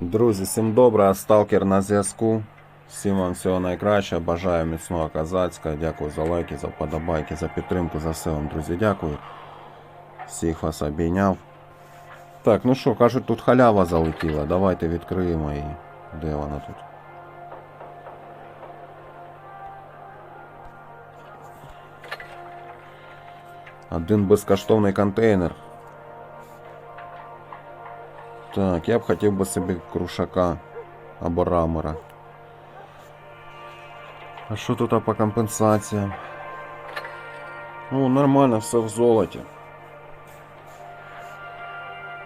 Друзі, всім добре, сталкер на зв'язку. Всім вам всього найкращого. Бажаю міцного козацька. Дякую за лайки, за вподобайки, за підтримку, за все вам, друзі, дякую. Всіх вас обійняв. Так, ну що, кажуть, тут халява залетіла. Давайте відкриємо її. Де вона тут? Один безкоштовний контейнер. Так, я б хотів би собі крушака або рамера. А що тут по компенсаціям? Ну, нормально, все в золоті.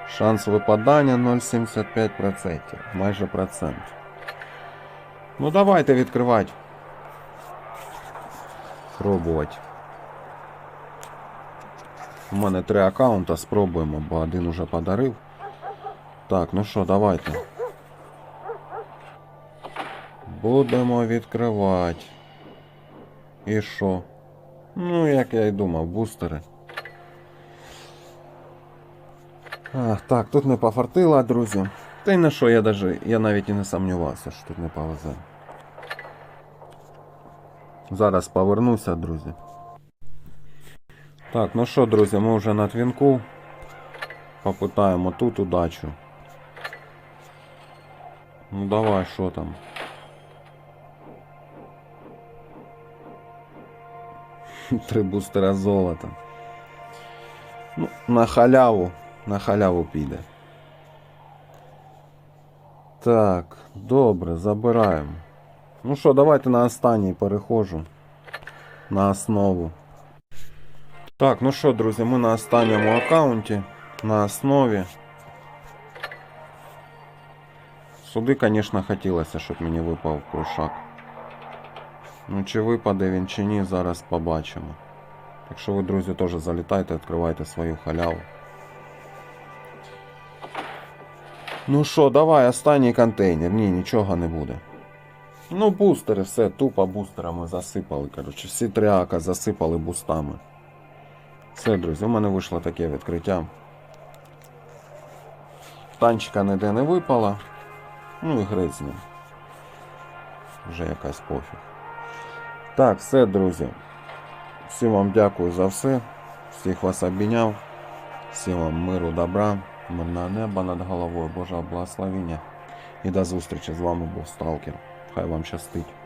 Шанс випадання 0,75%. Майже процент. Ну давайте відкривати. Пробувати. У мене три аккаунта, спробуємо, бо один уже подарив. Так, ну що, давайте. Будемо відкривати. І що? Ну, як я й думав, бустери. А, так, тут не пофартило, друзі. Та й на що я даже, я навіть і не сумнівався, що тут не повезе. Зараз повернуся, друзі. Так, ну що, друзі, ми вже на твінку. Попитаємо тут удачу. Ну давай, що там? Три бустера золота. Ну, на халяву. На халяву піде. Так, добре, забираємо. Ну що, давайте на останній переходжу. На основу. Так, ну що, друзі, ми на останньому аккаунті. На основі. Сюди, звісно, хотілося, щоб мені випав крушак. Ну, чи випаде він, чи ні, зараз побачимо. Так що ви, друзі, теж залітайте, відкривайте свою халяву. Ну що, давай, останній контейнер. Ні, нічого не буде. Ну, бустери, все, тупо бустерами засипали. Коротше, всі три ака засипали бустами. Все, друзі, у мене вийшло таке відкриття. Танчика ніде не випало. Ну і ним. Вже якась пофіг. Так, все, друзі. Всім вам дякую за все. Всіх вас обійняв. Всім вам миру, добра, мирного неба над головою, Божого благословення. І до зустрічі з вами був Сталкер. Хай вам щастить.